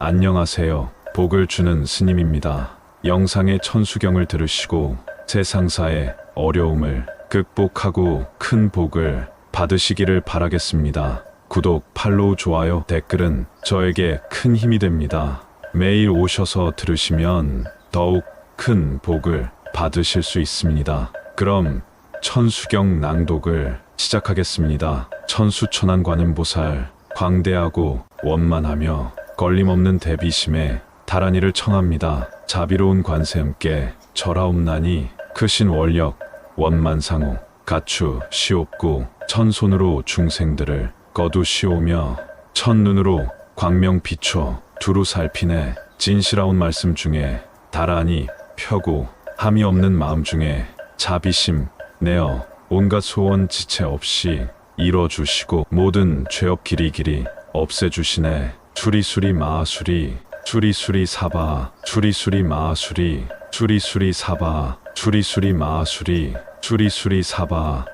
안녕하세요. 복을 주는 스님입니다. 영상의 천수경을 들으시고 세상사의 어려움을 극복하고 큰 복을 받으시기를 바라겠습니다. 구독, 팔로우, 좋아요, 댓글은 저에게 큰 힘이 됩니다. 매일 오셔서 들으시면 더욱 큰 복을 받으실 수 있습니다. 그럼 천수경 낭독을 시작하겠습니다. 천수천안관음보살 광대하고 원만하며 걸림없는 대비심에 다란이를 청합니다. 자비로운 관세음께 절하옵나니 크신 원력 원만상호 가추 시옵고 천손으로 중생들을 거두시오며 첫눈으로 광명 비춰 두루 살피네 진실하온 말씀 중에 다란히 펴고 함이 없는 마음 중에 자비심 내어 온갖 소원 지체 없이 이뤄주시고 모든 죄업 길이 길이 없애주시네 수리수리 마수리 수리수리 사바 수리수리 마수리 수리수리 사바 수리수리 마수리 수리수리 사바